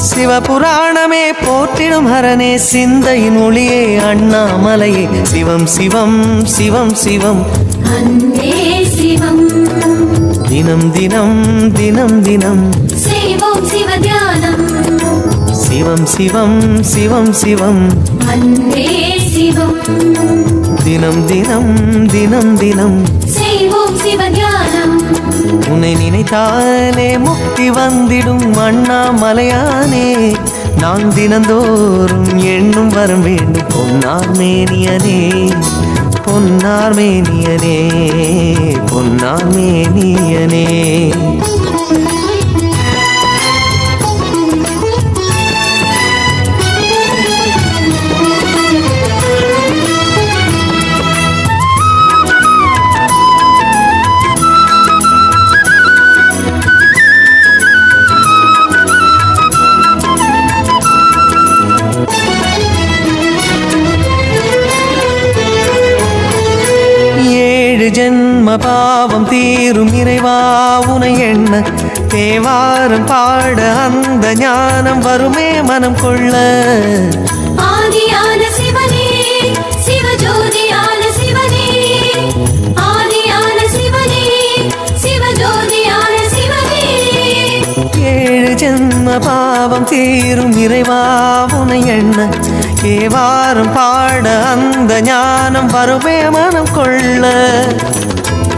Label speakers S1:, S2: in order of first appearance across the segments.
S1: சிவபுராணமே போற்றிடும் ஹரனே சிந்தையின் ஒளியே அண்ணாமலையே. சிவம் சிவம் சிவம் சிவம்.
S2: சிவம்.
S1: தினம் தினம் தினம் தினம். சிவம் சிவம் சிவம் சிவம்
S2: சிவம்.
S1: தினம் தினம் தினம் தினம்.
S2: செய்வோம் சிவ
S1: நினைத்தாலே முக்தி வந்திடும் அண்ணாமலையானே. நான் தினந்தோறும் எண்ணும் வரம் வேண்டும். பொன்னார்மேனியனே பொன்னார்மேனியனே பொன்னார்மேனியனே ஜென்ம பாவம் தீரும் இறைவா உனை எண்ண. தேவாரம் பாட அந்த ஞானம் வருமே மனம் கொள்ள.
S2: ஆதியான சிவனே சிவஜோதியான சிவனே. ஆதியான சிவனே சிவஜோதியான சிவனே.
S1: ஏழு ஜென்ம பாவம் தீரும் இறைவா உனை எண்ண. தேவாரம் பாட அந்த ஞானம் வருமே மனம் கொள்ள.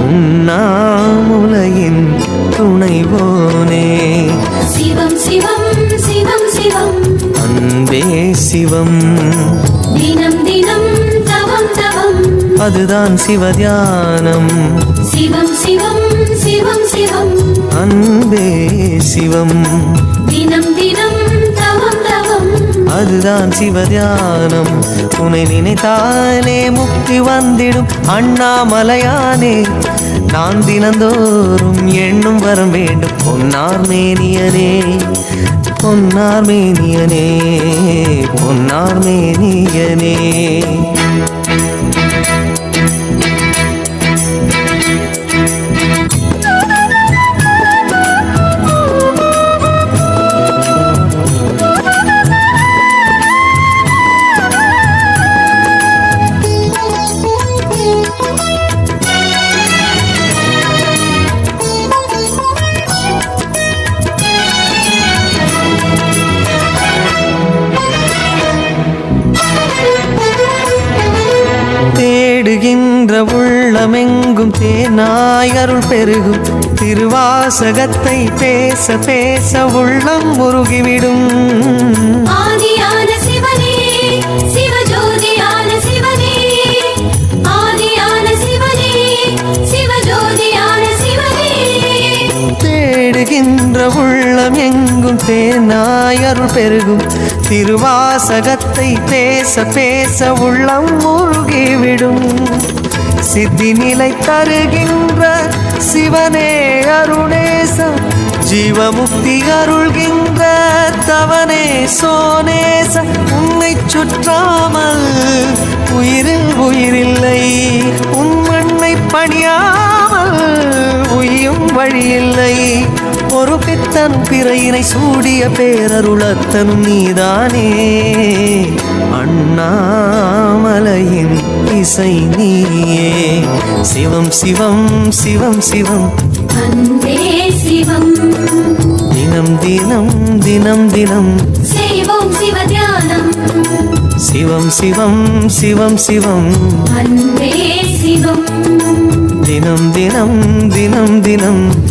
S1: உண்ணாமுலையின் துணைவோனே.
S2: சிவம் சிவம் சிவம் சிவம்.
S1: அன்பே சிவம்.
S2: தினம் தினம் தவம் தவம்.
S1: அதுதான் சிவதியானம்
S2: சிவம் சிவம் சிவம் சிவம்.
S1: அன்பே சிவம்.
S2: தினம் தினம்
S1: அதுதான் சிவதியானம் உன்னை நினைத்தாலே முக்தி வந்திடும் அண்ணாமலையானே. நான் தினந்தோறும் எண்ணும் வரம் வேண்டும். பொன்னார் மேனியனே பொன்னார் மேனியனே பொன்னார் மேனியனே. தேடுகின்ற உள்ளமெங்கும் தேனாய் அருள் பெருகும். திருவாசகத்தை பேச பேச உள்ளம் உருகிவிடும்.
S2: ஆதியான
S1: சிவ அருள் பெருகும். திருவாசகத்தை பேச பேச உள்ளம் முருகிவிடும் சித்தி நிலை தருகின்ற சிவனே அருணேசம் ஜீவமுக்தி அருள்கின்ற தவனே சோனேச உன்னை சுற்றாமல் உயிரில் உயிரில்லை. உன் மண்ணை பணியாமல் உயும் வழியில்லை. ஒரு பித்தன் பிறையினை சூடிய பேரருளத்தனும் நீதானே. அண்ணாமலையின் இசை நீயே. சிவம் சிவம் சிவம் சிவம். தினம் தினம் தினம் தினம். சிவம் சிவம் சிவம் சிவம். தினம் தினம் தினம் தினம்.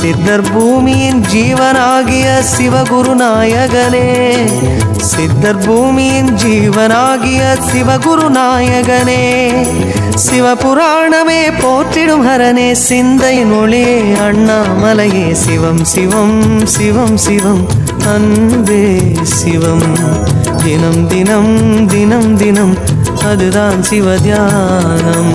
S1: சித்தர் பூமியின் ஜீவனாகிய சிவகுரு நாயகனே சித்தர் பூமியின் ஜீவனாகிய சிவகுரு நாயகனே சிவபுராணமே போற்றிடும் ஹரனே சிந்தையின் ஒளியே அண்ணாமலையே. சிவம் சிவம் சிவம் சிவம் அன்பே சிவம். தினம் தினம் தினம் தினம் அதுதான் சிவதியானம்